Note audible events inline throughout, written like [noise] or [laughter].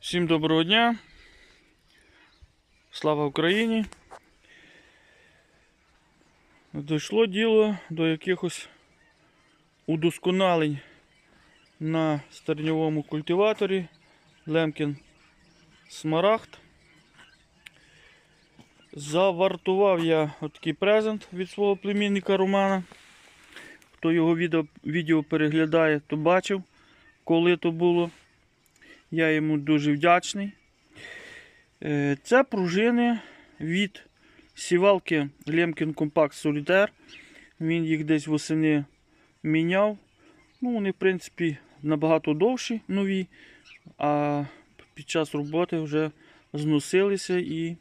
Всім доброго дня. Слава Україні. Дійшло діло до якихось удосконалень на стерньовому культиваторі Лемкін Смарагд. Завартував я такий презент від свого племінника Романа. Хто його відео, відео переглядає, то бачив, коли то було. Я йому дуже вдячний. Е, Це пружини від сівалки Lemkin Compact Solitaire. Він їх десь восени міняв. Ну, вони, в принципі, набагато довші, нові, а під час роботи вже зносилися і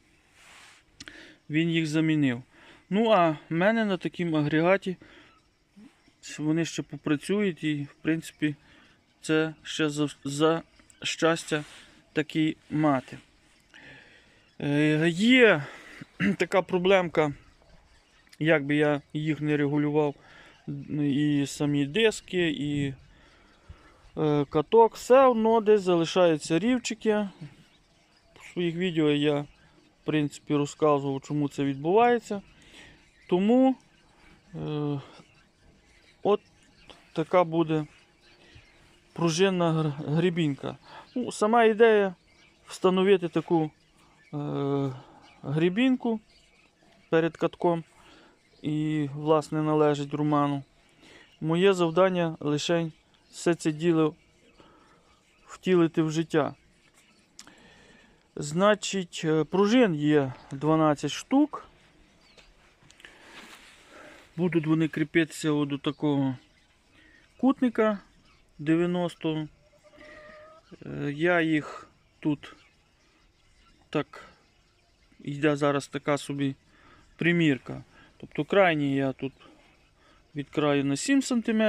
він їх замінив. Ну, а в мене на такому агрегаті вони ще попрацюють і, в принципі, це ще за, за щастя такий мати. Е, є [clears throat] така проблемка, як би я їх не регулював, і самі диски, і е, каток, все одно десь залишаються рівчики. В своїх відео я, в принципі, розказував, чому це відбувається. Тому е, от така буде пружинна грібінка. Ну, сама ідея встановити таку е, грібінку перед катком і, власне, належить Роману. Моє завдання лише все це діло втілити в життя. Значить, е, пружин є 12 штук. Будуть вони кріпитися до такого кутника 90. Е, Я їх тут так йде зараз така собі примірка. Тобто крайній я тут від краю на 7 см,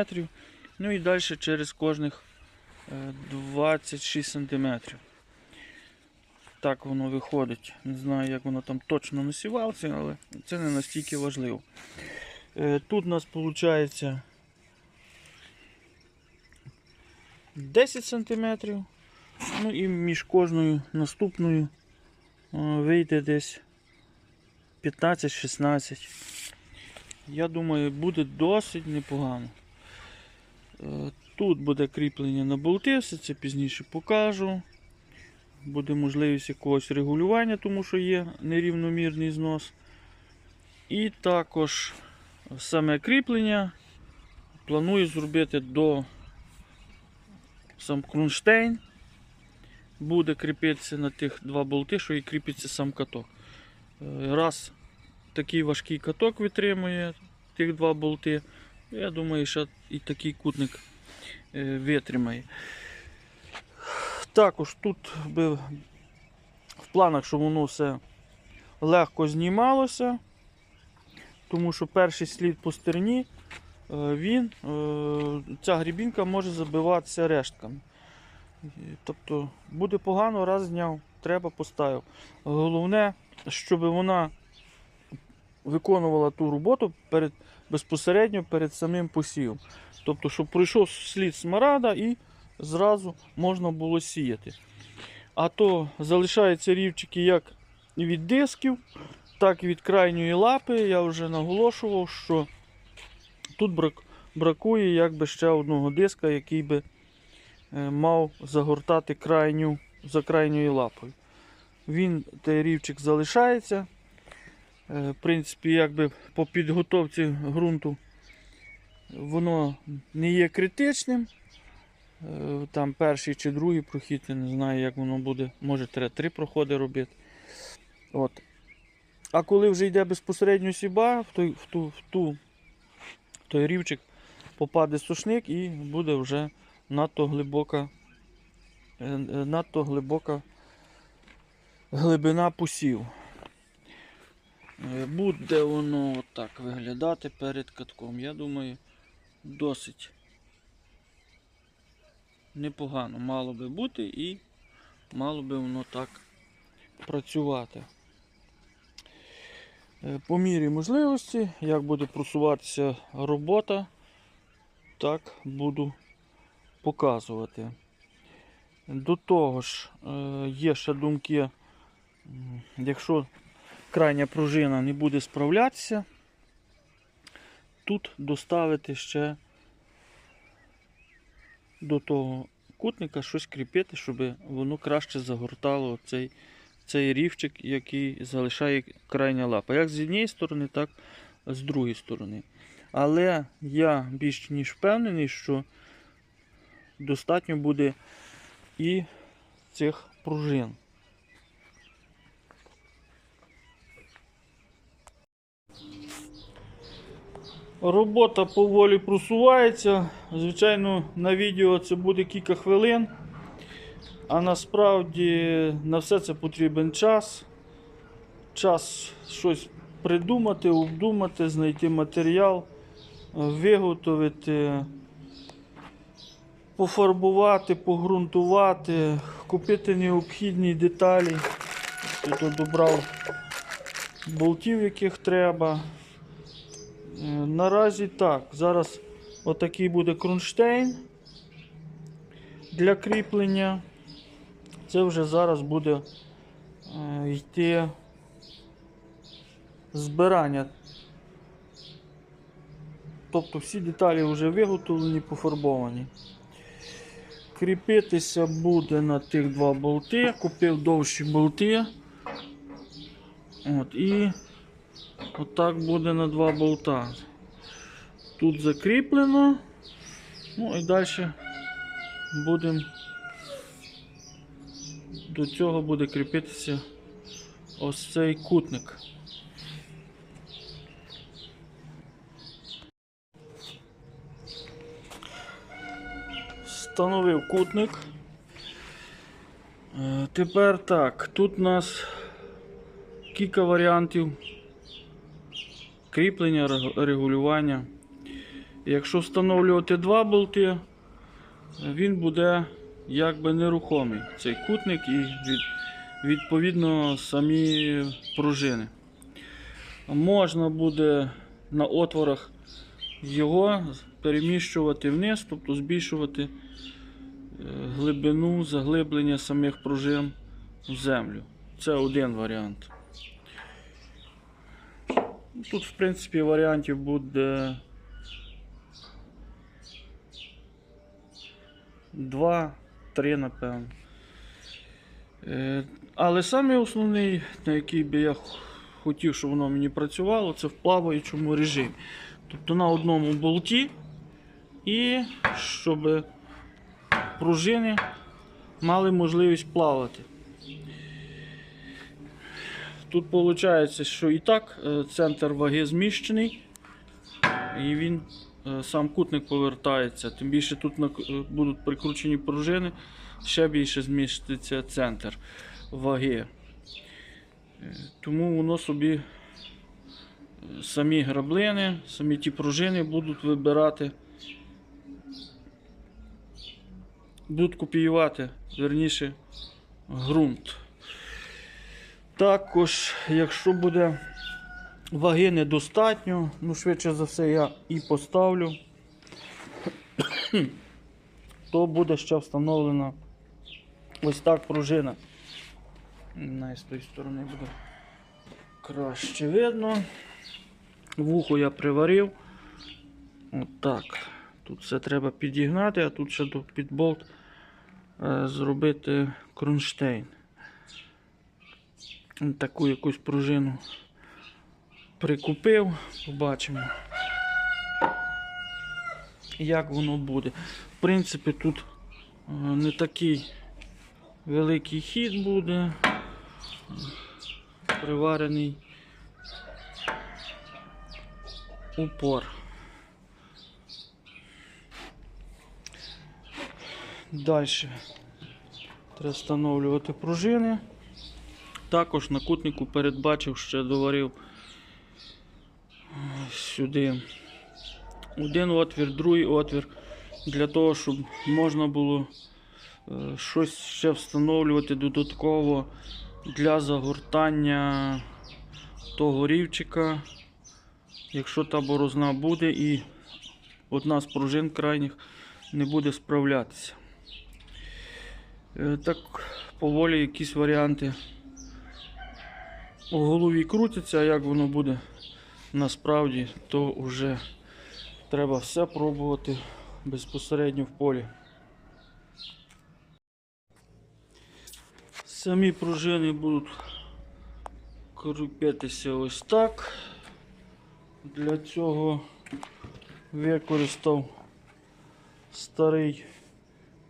ну і далі через кожних е, 26 см. Так воно виходить. Не знаю, як воно там точно насівалося, але це не настільки важливо. Е, Тут у нас виходить 10 см. Ну і між кожною наступною е, вийде десь 15-16. Я думаю, буде досить непогано. Е, Тут буде кріплення на болти, все це пізніше покажу. Буде можливість якогось регулювання, тому що є нерівномірний знос. І також саме кріплення планую зробити до сам кронштейн. Буде кріпитися на тих два болти, що і кріпиться сам каток. Е, Раз такий важкий каток витримує тих два болти, я думаю, що і такий кутник е, витримає. Також тут би в планах, щоб воно все легко знімалося, тому що перший слід по стерні, він, е, ця грібінка може забиватися рештками. Тобто буде погано, раз зняв, треба поставив. Головне, щоб вона виконувала ту роботу перед, безпосередньо перед самим посівом. Тобто, щоб пройшов слід смарада і зразу можна було сіяти. А то залишаються рівчики як від дисків, так і від крайньої лапи. Я вже наголошував, що тут брак, бракує якби ще одного диска, який би е, мав загортати крайню, за крайньою лапою. Він, той рівчик залишається. Е, В принципі, якби по підготовці ґрунту воно не є критичним. Е, Там перший чи другий прохід, я не знаю, як воно буде. Може, треба три проходи робити. От. А коли вже йде безпосередньо сіба, в той, в ту, в ту, той рівчик попаде сушник і буде вже надто глибока, е, е, надто глибока глибина посів. Е, Буде воно отак виглядати перед катком. Я думаю, досить непогано мало би бути і мало би воно так працювати. Е, По мірі можливості, як буде просуватися робота, так буду показувати. До того ж, е, є ще думки, якщо крайня пружина не буде справлятися, тут доставити ще до того кутника щось кріпити, щоб воно краще загортало цей, цей рівчик, який залишає крайня лапа. Як з однієї сторони, так і з другої сторони. Але я більш ніж впевнений, що достатньо буде і цих пружин. Робота поволі просувається. Звичайно, на відео це буде кілька хвилин. А насправді на все це потрібен час. Час щось придумати, обдумати, знайти матеріал, виготовити, пофарбувати, погрунтувати, купити необхідні деталі. Тут добрав болтів, яких треба. Е, Наразі так. Зараз отакий буде кронштейн для кріплення. Це вже зараз буде е, йти збирання. Тобто всі деталі вже виготовлені, пофарбовані. Кріпитися буде на тих два болти. Купив довші болти. От, і отак буде на два болта. Тут закріплено. Ну і далі будемо до цього буде кріпитися ось цей кутник. Встановив кутник. Е, Тепер так, тут у нас кілька варіантів кріплення, регулювання. Якщо встановлювати два болти, він буде якби нерухомий цей кутник і від, відповідно самі пружини. Можна буде на отворах його переміщувати вниз, тобто збільшувати е, глибину заглиблення самих пружин в землю. Це один варіант. Тут, в принципі, варіантів буде два, три, напевно. Е, Але саме основний, на який би я хотів, щоб воно мені працювало, це в плаваючому режимі. Тобто на одному болті і щоб пружини мали можливість плавати. Тут виходить, що і так е, центр ваги зміщений, і він сам кутник повертається. Тим більше тут е, будуть прикручені пружини, ще більше зміститься центр ваги. Е, Тому воно собі е, самі граблини, самі ті пружини будуть вибирати, будуть копіювати, верніше, ґрунт. Також, якщо буде ваги недостатньо, ну швидше за все я і поставлю, то буде ще встановлена ось так пружина. Не, з тої сторони буде краще видно. Вухо я приварив. Отак. Тут все треба підігнати, а тут ще під болт е, зробити кронштейн. Таку якусь пружину прикупив, побачимо, як воно буде. В принципі, тут е, не такий великий хід буде, приварений упор. Далі треба встановлювати пружини. Також на кутнику передбачив, ще доварив сюди один отвір, другий отвір, для того, щоб можна було е, щось ще встановлювати додатково для загортання того рівчика, якщо та борозна буде і одна з пружин крайніх не буде справлятися. Е, Так поволі якісь варіанти у голові крутяться, а як воно буде насправді, то вже треба все пробувати безпосередньо в полі. Самі пружини будуть кріпитися ось так. Для цього використав старий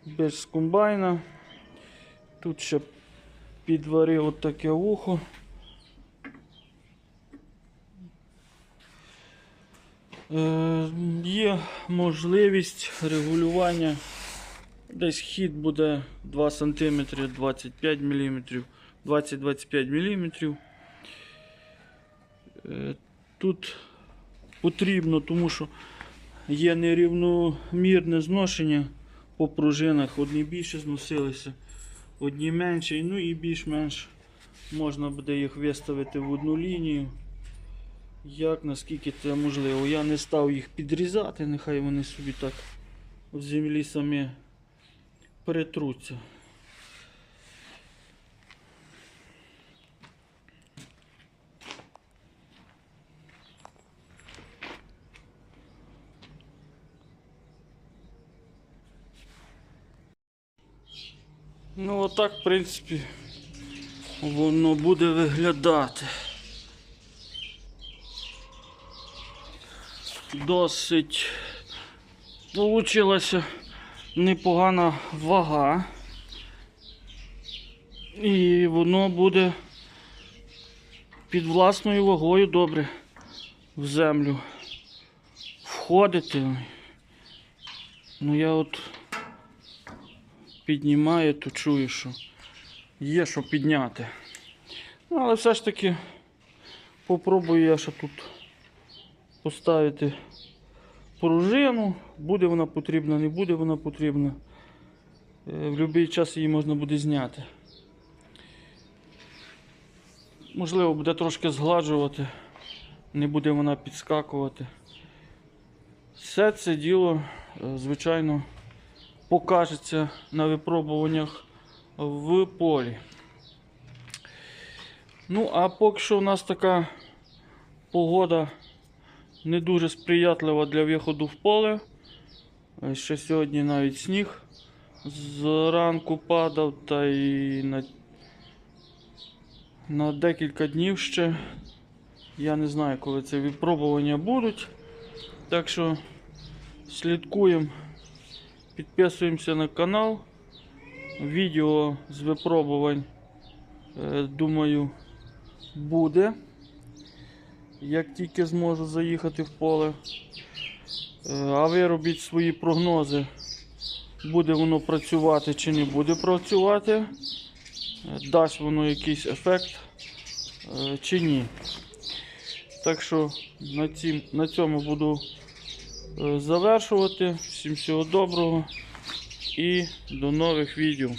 без комбайна. Тут ще підварив от таке вухо. Є можливість регулювання. Десь хід буде 2 см 25 мм, 20-25 мм. Е, Тут потрібно, тому що є нерівномірне зношення по пружинах. Одні більше зносилися, одні менше, ну і більш-менш можна буде їх виставити в одну лінію. Як наскільки це можливо. Я не став їх підрізати, нехай вони собі так в землі самі перетруться. Ну отак, в принципі, воно буде виглядати. Досить получилася непогана вага. І воно буде під власною вагою добре в землю входити. Ну я от піднімаю, то чую, що є що підняти. Ну, але все ж таки попробую я ще тут поставити пружину. Буде вона потрібна, не буде вона потрібна. Е, В будь-який час її можна буде зняти. Можливо, буде трошки згладжувати, не буде вона підскакувати. Все це діло, е, звичайно, покажеться на випробуваннях в полі. Ну, а поки що у нас така погода не дуже сприятлива для виходу в поле. Ще сьогодні навіть сніг зранку падав, та і на, на декілька днів ще. Я не знаю, коли ці випробування будуть. Так що слідкуємо, підписуємося на канал. Відео з випробувань, е, думаю, буде. Як тільки зможу заїхати в поле. Е, А ви робіть свої прогнози. Буде воно працювати чи не буде працювати. Е, Дасть воно якийсь ефект е, чи ні. Так що на, цім, на цьому буду завершувати. Всім всього доброго і до нових відео.